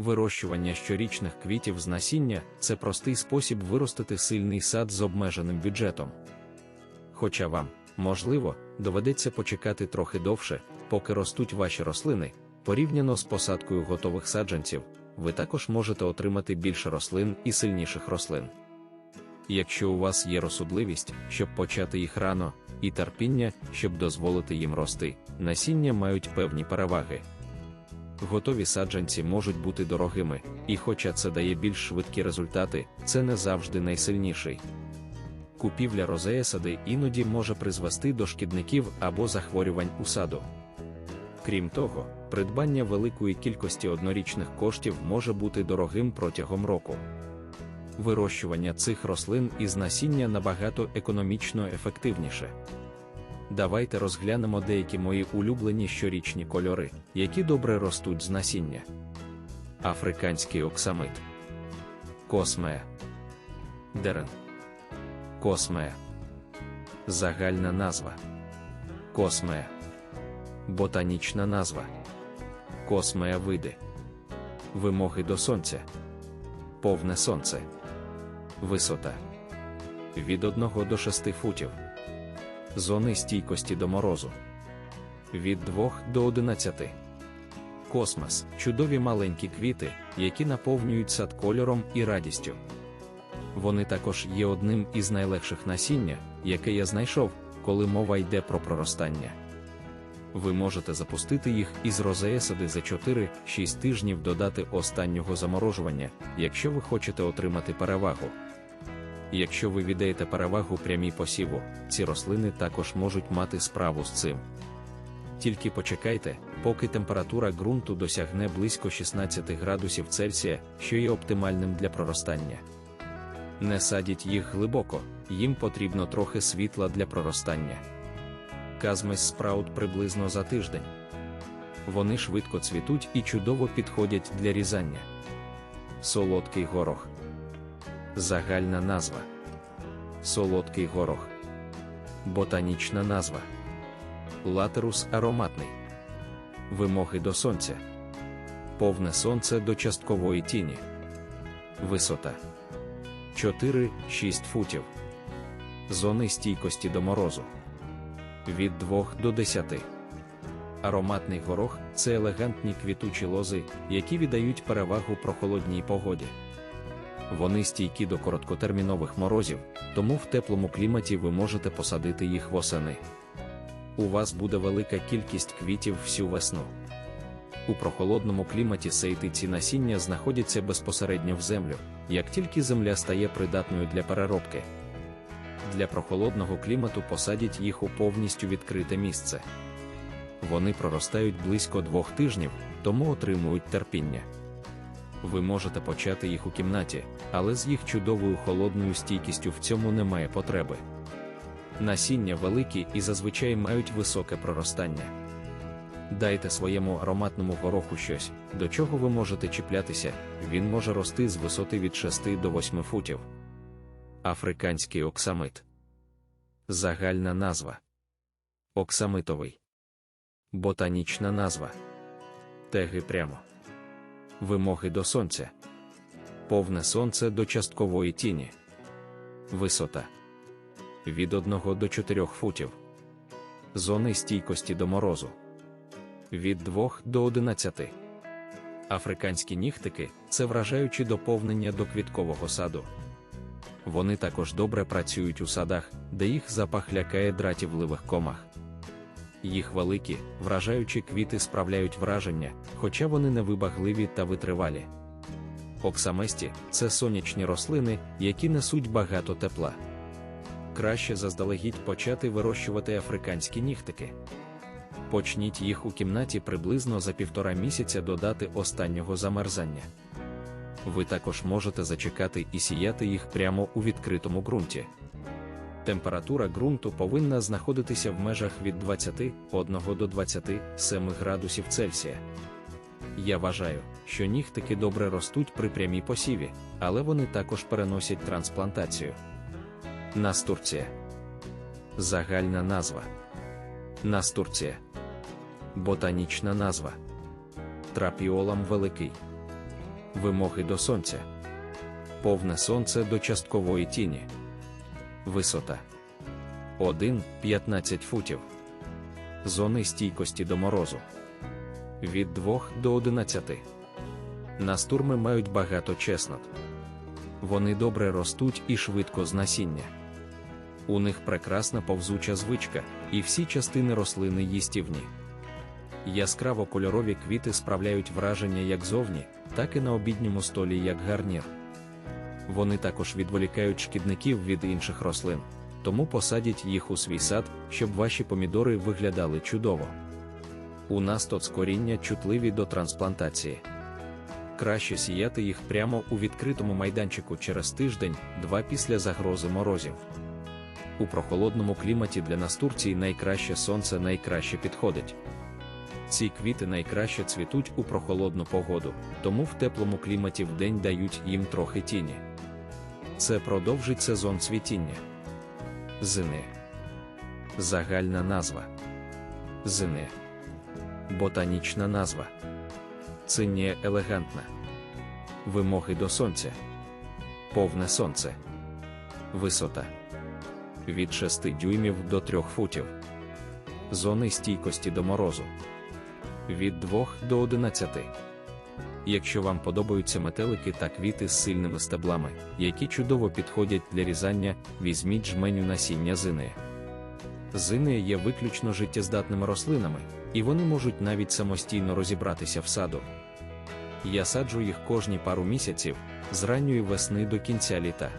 Вирощування щорічних квітів з насіння це простий спосіб виростити сильний сад з обмеженим бюджетом. Хоча вам, можливо, доведеться почекати трохи довше, поки ростуть ваші рослини, порівняно з посадкою готових саджанців, ви також можете отримати більше рослин і сильніших рослин. Якщо у вас є розсудливість, щоб почати їх рано, і терпіння, щоб дозволити їм рости, насіння мають певні переваги. Готові саджанці можуть бути дорогими, і хоча це дає більш швидкі результати, це не завжди найсильніший. Купівля розеясади іноді може призвести до шкідників або захворювань у саду. Крім того, придбання великої кількості однорічних коштів може бути дорогим протягом року. Вирощування цих рослин із насіння набагато економічно ефективніше. Давайте розглянемо деякі мої улюблені щорічні кольори, які добре ростуть з насіння. Африканський оксамит, Космея, Дерен, Космея. Загальна назва. Космея. Ботанічна назва. Космея види. Вимоги до сонця. Повне сонце. Висота. Від 1 до 6 футів. Зони стійкості до морозу. Від 2 до 11. Космос чудові маленькі квіти, які наповнюють сад кольором і радістю. Вони також є одним із найлегших насіння, яке я знайшов, коли мова йде про проростання. Ви можете запустити їх із розеясади за 4-6 тижнів додати останнього заморожування, якщо ви хочете отримати перевагу. Якщо ви віддаєте перевагу прямій посіву, ці рослини також можуть мати справу з цим. Тільки почекайте, поки температура ґрунту досягне близько 16 градусів Цельсія, що є оптимальним для проростання. Не садіть їх глибоко, їм потрібно трохи світла для проростання. Казмес спраут приблизно за тиждень. Вони швидко цвітуть і чудово підходять для різання. Солодкий горох. Загальна назва. Солодкий горох. Ботанічна назва. Латерус ароматний. Вимоги до сонця. Повне сонце до часткової тіні. Висота 4-6 футів. Зони стійкості до морозу. Від 2 до 10. Ароматний горох це елегантні квітучі лози, які віддають перевагу прохолодній погоді. Вони стійкі до короткотермінових морозів, тому в теплому кліматі ви можете посадити їх восени. У вас буде велика кількість квітів всю весну. У прохолодному кліматі сейти ці насіння знаходяться безпосередньо в землю, як тільки земля стає придатною для переробки. Для прохолодного клімату посадять їх у повністю відкрите місце. Вони проростають близько двох тижнів, тому отримують терпіння. Ви можете почати їх у кімнаті, але з їх чудовою холодною стійкістю в цьому немає потреби. Насіння великі і зазвичай мають високе проростання. Дайте своєму ароматному гороху щось, до чого ви можете чіплятися, він може рости з висоти від 6 до 8 футів. Африканський оксамит. Загальна назва. Оксамитовий. Ботанічна назва. Теги прямо. Вимоги до сонця. Повне сонце до часткової тіні. Висота від 1 до 4 футів. Зони стійкості до морозу. Від 2 до 11. Африканські нігтики це вражаючі доповнення до квіткового саду. Вони також добре працюють у садах, де їх запах лякає дратівливих комах. Їх великі, вражаючі квіти справляють враження, хоча вони невибагливі та витривалі. Оксаместі це сонячні рослини, які несуть багато тепла. Краще заздалегідь почати вирощувати африканські нігтики. Почніть їх у кімнаті приблизно за півтора місяця додати останнього замерзання. Ви також можете зачекати і сіяти їх прямо у відкритому ґрунті. Температура ґрунту повинна знаходитися в межах від 21 до 27 градусів Цельсія. Я вважаю, що нігтики добре ростуть при прямій посіві, але вони також переносять трансплантацію. Настурція. Загальна назва. Настурція. Ботанічна назва. Трапіолам великий. Вимоги до сонця. Повне сонце до часткової тіні. Висота 1-15 футів. Зони стійкості до морозу від 2 до 11. Настурми мають багато чеснот. Вони добре ростуть і швидко з насіння. У них прекрасна повзуча звичка, і всі частини рослини їстівні. Яскраво кольорові квіти справляють враження як зовні, так і на обідньому столі як гарнір. Вони також відволікають шкідників від інших рослин, тому посадіть їх у свій сад, щоб ваші помідори виглядали чудово. У нас тут коріння чутливі до трансплантації. Краще сіяти їх прямо у відкритому майданчику через тиждень-два після загрози морозів. У прохолодному кліматі для настурцій найкраще сонце найкраще підходить. Ці квіти найкраще цвітуть у прохолодну погоду, тому в теплому кліматі вдень дають їм трохи тіні. Це продовжить сезон цвітіння. Зини. Загальна назва. Зини. Ботанічна назва. Цинія елегантна. Вимоги до сонця. Повне сонце. Висота. Від 6 дюймів до 3 футів. Зони стійкості до морозу. Від 2 до 11. Якщо вам подобаються метелики та квіти з сильними стеблами, які чудово підходять для різання, візьміть жменю насіння зини. Зини є виключно життєздатними рослинами, і вони можуть навіть самостійно розібратися в саду. Я саджу їх кожні пару місяців з ранньої весни до кінця літа.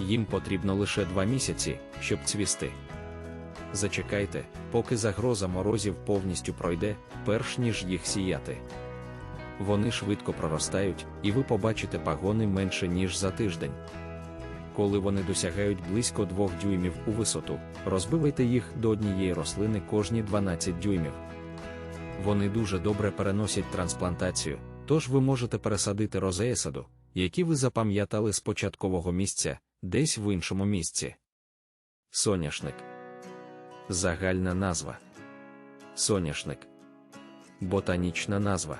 Їм потрібно лише два місяці, щоб цвісти. Зачекайте, поки загроза морозів повністю пройде, перш ніж їх сіяти. Вони швидко проростають, і ви побачите пагони менше, ніж за тиждень. Коли вони досягають близько 2 дюймів у висоту, розбивайте їх до однієї рослини кожні 12 дюймів. Вони дуже добре переносять трансплантацію, тож ви можете пересадити розеясаду, які ви запам'ятали з початкового місця, десь в іншому місці. Соняшник. Загальна назва. Соняшник. Ботанічна назва.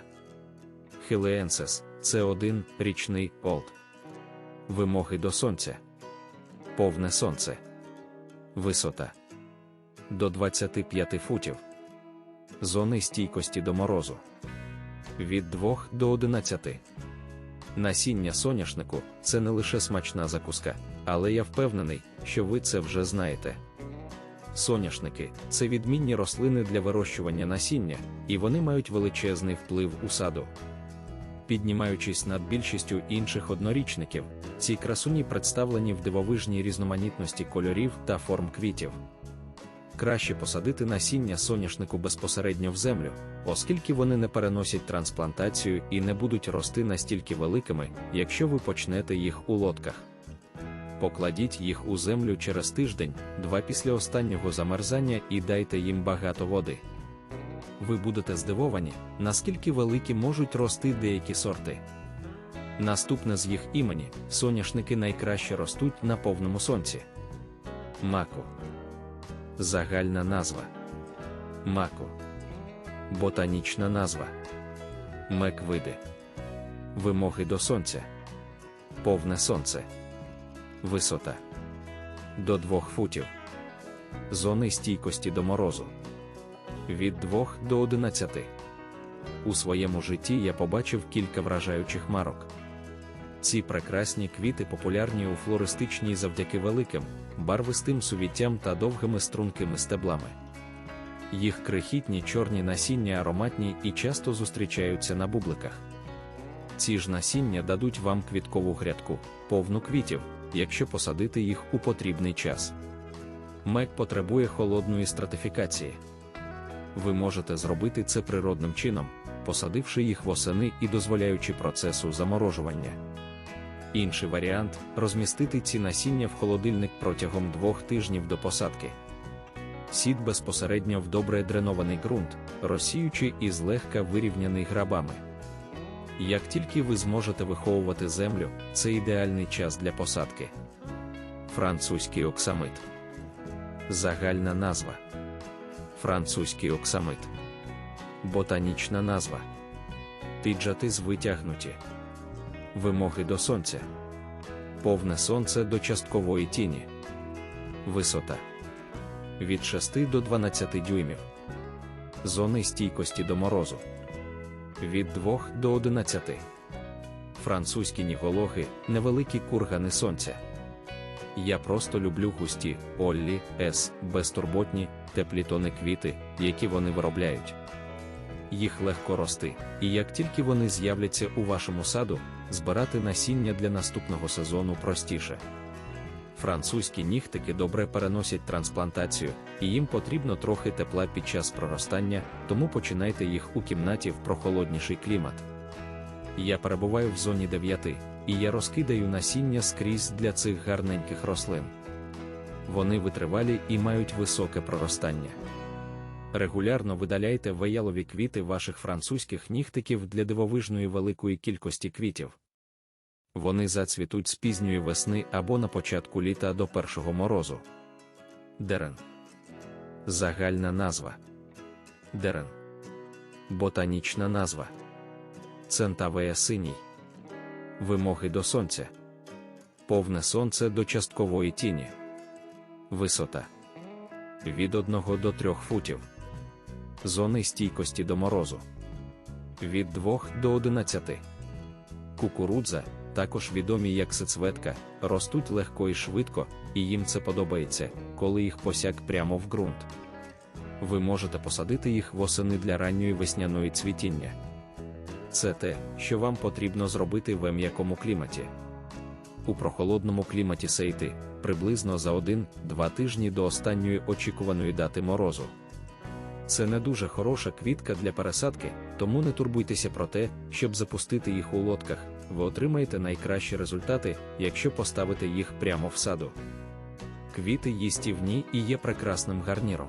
Хилеенсес це один річний олд. Вимоги до сонця. Повне сонце. Висота до 25 футів. Зони стійкості до морозу. Від 2 до 11. Насіння соняшнику це не лише смачна закуска, але я впевнений, що ви це вже знаєте. Соняшники це відмінні рослини для вирощування насіння, і вони мають величезний вплив у саду. Піднімаючись над більшістю інших однорічників, ці красуні представлені в дивовижній різноманітності кольорів та форм квітів. Краще посадити насіння соняшнику безпосередньо в землю, оскільки вони не переносять трансплантацію і не будуть рости настільки великими, якщо ви почнете їх у лодках. Покладіть їх у землю через тиждень, два після останнього замерзання і дайте їм багато води. Ви будете здивовані, наскільки великі можуть рости деякі сорти. Наступне з їх імені соняшники найкраще ростуть на повному сонці. Мако. Загальна назва. Мако. Ботанічна назва. Меквиди. Вимоги до сонця. Повне сонце. Висота до 2 футів. Зони стійкості до морозу. Від 2 до 11. У своєму житті я побачив кілька вражаючих марок. Ці прекрасні квіти популярні у флористичній завдяки великим, барвистим сувіттям та довгими стрункими стеблами. Їх крихітні чорні насіння ароматні і часто зустрічаються на бубликах. Ці ж насіння дадуть вам квіткову грядку, повну квітів, якщо посадити їх у потрібний час. Мек потребує холодної стратифікації. Ви можете зробити це природним чином, посадивши їх восени і дозволяючи процесу заморожування. Інший варіант розмістити ці насіння в холодильник протягом двох тижнів до посадки. Сід безпосередньо в добре дренований ґрунт, розсіючи і злегка вирівняний грабами. Як тільки ви зможете виховувати землю, це ідеальний час для посадки. Французький оксамит. Загальна назва. Французький оксамит. Ботанічна назва. Тиджати з витягнуті. Вимоги до сонця. Повне сонце до часткової тіні. Висота від 6 до 12 дюймів. Зони стійкості до морозу від 2 до 11. Французькі нівологи невеликі кургани сонця. Я просто люблю густі, Оллі, С, безтурботні, теплі тони квіти, які вони виробляють. Їх легко рости, і як тільки вони з'являться у вашому саду, збирати насіння для наступного сезону простіше. Французькі нігтики добре переносять трансплантацію, і їм потрібно трохи тепла під час проростання, тому починайте їх у кімнаті в прохолодніший клімат. Я перебуваю в зоні 9, і я розкидаю насіння скрізь для цих гарненьких рослин. Вони витривалі і мають високе проростання. Регулярно видаляйте веялові квіти ваших французьких нігтиків для дивовижної великої кількості квітів. Вони зацвітуть з пізньої весни або на початку літа до першого морозу. Дерен. Загальна назва. Дерен. Ботанічна назва. Центавея синій. Вимоги до сонця. Повне сонце до часткової тіні. Висота від 1 до 3 футів. Зони стійкості до морозу від 2 до 11. Кукурудза, також відомі як сицветка, ростуть легко і швидко, і їм це подобається, коли їх посяк прямо в ґрунт. Ви можете посадити їх восени для ранньої весняної цвітіння. Це те, що вам потрібно зробити в м'якому кліматі. У прохолодному кліматі сейти приблизно за 1-2 тижні до останньої очікуваної дати морозу. Це не дуже хороша квітка для пересадки, тому не турбуйтеся про те, щоб запустити їх у лодках, ви отримаєте найкращі результати, якщо поставите їх прямо в саду. Квіти їстівні і є прекрасним гарніром.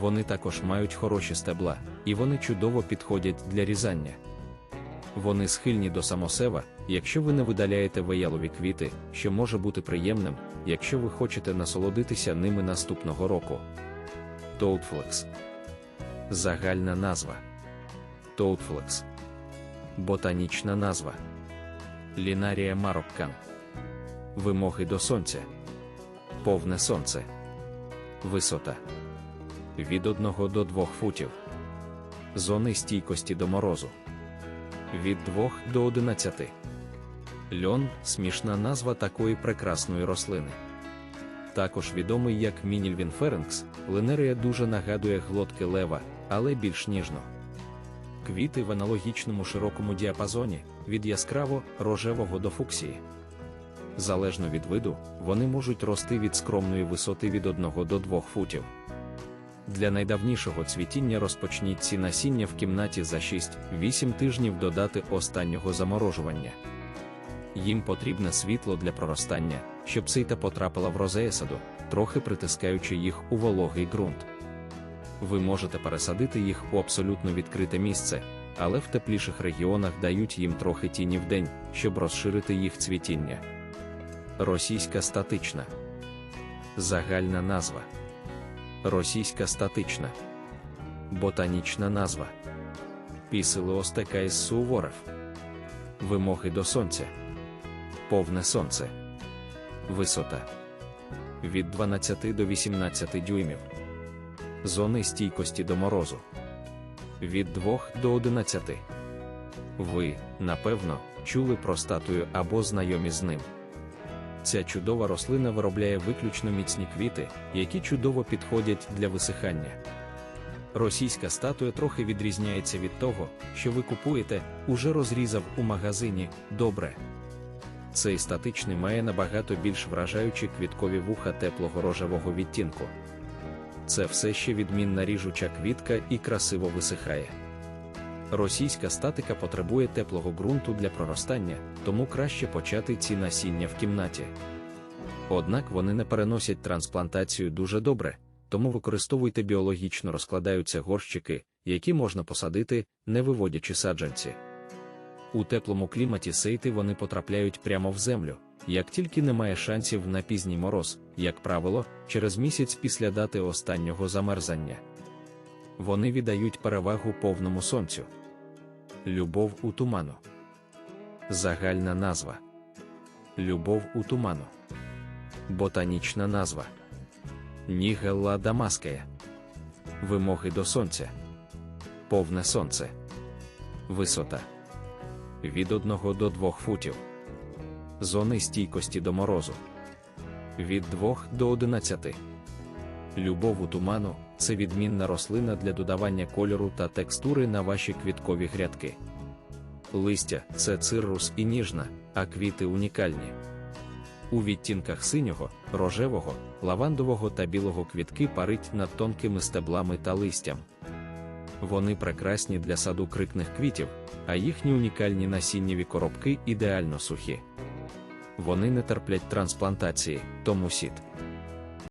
Вони також мають хороші стебла, і вони чудово підходять для різання. Вони схильні до самосева, якщо ви не видаляєте веялові квіти, що може бути приємним, якщо ви хочете насолодитися ними наступного року. Тоутфлекс. Загальна назва. Тоутфлекс. Ботанічна назва. Лінарія Мароккан. Вимоги до сонця. Повне сонце. Висота. Від 1 до 2 футів. Зони стійкості до морозу. Від 2 до 11. Льон смішна назва такої прекрасної рослини. Також відомий як Мінільвін Ференкс, линерія дуже нагадує глотки лева, але більш ніжно. Квіти в аналогічному широкому діапазоні від яскраво рожевого до фуксії. Залежно від виду, вони можуть рости від скромної висоти від 1 до 2 футів. Для найдавнішого цвітіння розпочніть ці насіння в кімнаті за 6-8 тижнів додати останнього заморожування. Їм потрібне світло для проростання, щоб сейта потрапила в розеясаду, трохи притискаючи їх у вологий ґрунт. Ви можете пересадити їх у абсолютно відкрите місце, але в тепліших регіонах дають їм трохи тіні в день, щоб розширити їх цвітіння. Російська статична загальна назва. Російська статична ботанічна назва. Пісилеостекаїс суворев. Вимоги до сонця. Повне сонце. Висота від 12 до 18 дюймів. Зони стійкості до морозу від 2 до 11. Ви, напевно, чули про статую або знайомі з ним. Ця чудова рослина виробляє виключно міцні квіти, які чудово підходять для висихання. Російська статуя трохи відрізняється від того, що ви купуєте, уже розрізав у магазині добре. Цей статичний має набагато більш вражаючі квіткові вуха теплого рожевого відтінку. Це все ще відмінна ріжуча квітка і красиво висихає. Російська статика потребує теплого ґрунту для проростання, тому краще почати ці насіння в кімнаті. Однак вони не переносять трансплантацію дуже добре, тому використовуйте біологічно розкладаються горщики, які можна посадити, не виводячи саджанці. У теплому кліматі сейти вони потрапляють прямо в землю, як тільки немає шансів на пізній мороз, як правило, через місяць після дати останнього замерзання. Вони віддають перевагу повному сонцю. Любов у туману. Загальна назва. Любов у туману. Ботанічна назва. Нігелла дамаская. Вимоги до сонця. Повне сонце. Висота. Від 1 до 2 футів. Зони стійкості до морозу. Від 2 до 11. Любов у туману це відмінна рослина для додавання кольору та текстури на ваші квіткові грядки. Листя це циррус і ніжна, а квіти унікальні. У відтінках синього, рожевого, лавандового та білого квітки парить над тонкими стеблами та листям. Вони прекрасні для саду крикних квітів, а їхні унікальні насіннєві коробки ідеально сухі. Вони не терплять трансплантації, тому сід.